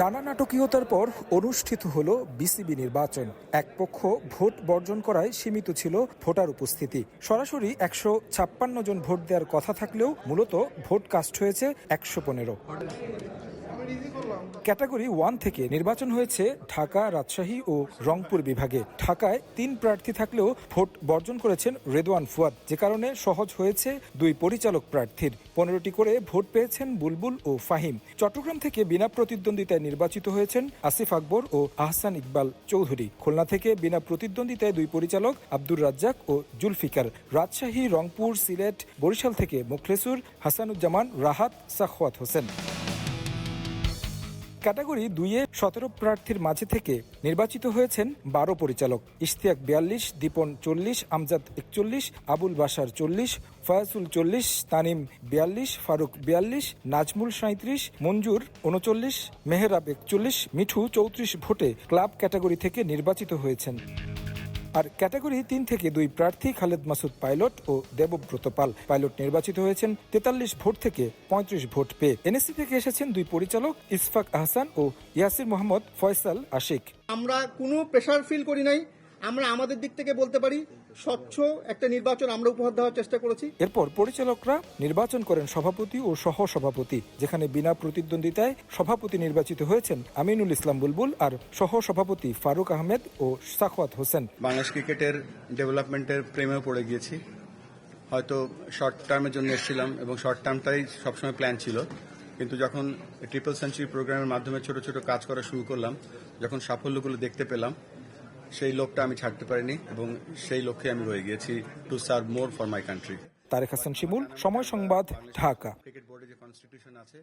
নানা নাটকীয়তার পর অনুষ্ঠিত হল বিসিবি নির্বাচন। এক পক্ষ ভোট বর্জন করায় সীমিত ছিল ভোটার উপস্থিতি। সরাসরি একশো ছাপ্পান্ন জন ভোট দেওয়ার কথা থাকলেও মূলত ভোট কাস্ট হয়েছে একশো পনেরো। ক্যাটাগরি ওয়ান থেকে নির্বাচন হয়েছে ঢাকা, রাজশাহী ও রংপুর বিভাগে। ঢাকায় তিন প্রার্থী থাকলেও ভোট বর্জন করেছেন রেদওয়ান ফুয়াদ, যে কারণে সহজ হয়েছে দুই পরিচালক প্রার্থীর। পনেরোটি করে ভোট পেয়েছেন বুলবুল ও ফাহিম। চট্টগ্রাম থেকে বিনা প্রতিদ্বন্দ্বিতায় নির্বাচিত হয়েছেন আসিফ আকবর ও আহসান ইকবাল চৌধুরী। খুলনা থেকে বিনা প্রতিদ্বন্দ্বিতায় দুই পরিচালক আব্দুর রাজ্জাক ও জুলফিকার। রাজশাহী, রংপুর, সিলেট, বরিশাল থেকে মুখলেসুর, হাসানুজ্জামান, রাহাত, সাখওয়াত হোসেন। ক্যাটাগরি দুইয়ে সতেরো প্রার্থীর মাঝে থেকে নির্বাচিত হয়েছেন বারো পরিচালক। ইশতিয়াক বিয়াল্লিশ, দীপন চল্লিশ, আমজাদ একচল্লিশ, আবুল বাসার চল্লিশ, ফয়াসুল চল্লিশ, তানিম বিয়াল্লিশ, ফারুক বিয়াল্লিশ, নাজমুল সাঁত্রিশ মঞ্জুর উনচল্লিশ, মেহরাব একচল্লিশ, মিঠু চৌত্রিশ ভোটে ক্লাব ক্যাটাগরি থেকে নির্বাচিত হয়েছেন। আর ক্যাটাগরি তিন থেকে দুই প্রার্থী খালেদ মাসুদ পাইলট ও দেবব্রত পাল। পাইলট নির্বাচিত হয়েছেন তেতাল্লিশ ভোট থেকে পঁয়ত্রিশ ভোট পেয়ে। এনএসসি থেকে এসেছেন দুই পরিচালক ইসফাক আহসান ও ইয়াসির মোহাম্মদ ফয়সাল আশিক। আমরা কোনো প্রেশার ফিল করি নাই। আমরা আমাদের দিক থেকে বলতে পারি স্বচ্ছ একটা নির্বাচন আমরা উপহার দেওয়ার চেষ্টা করেছি। এরপর পরিচালকরা নির্বাচন করেন সভাপতি ও সহ সভাপতি যেখানে বিনা প্রতিদ্বন্দ্বিতায় সভাপতি নির্বাচিত হয়েছেন আমিনুল ইসলাম বুলবুল আর সহ সভাপতি ফারুক আহমেদ ও সাখওয়াত হোসেন। বাংলাদেশ ক্রিকেটের ডেভেলপমেন্টের প্রেমেও পড়ে গিয়েছি। হয়তো শর্ট টার্মের জন্য এসেছিলাম এবং শর্ট টার্মটাই সবসময় প্ল্যান ছিল। কিন্তু যখন ট্রিপল সেঞ্চুরি প্রোগ্রামের মাধ্যমে ছোট ছোট কাজ করা শুরু করলাম যখন সাফল্যগুলো দেখতে পেলাম সেই লোকটা আমি ছাড়তে পারিনি এবং সেই লক্ষ্যে আমি রয়ে গিয়েছি to serve more for my country Tareq Hasan Shimul Somoy Sangbad Dhaka. Cricket বোর্ডে যে কনস্টিটিউশন আছে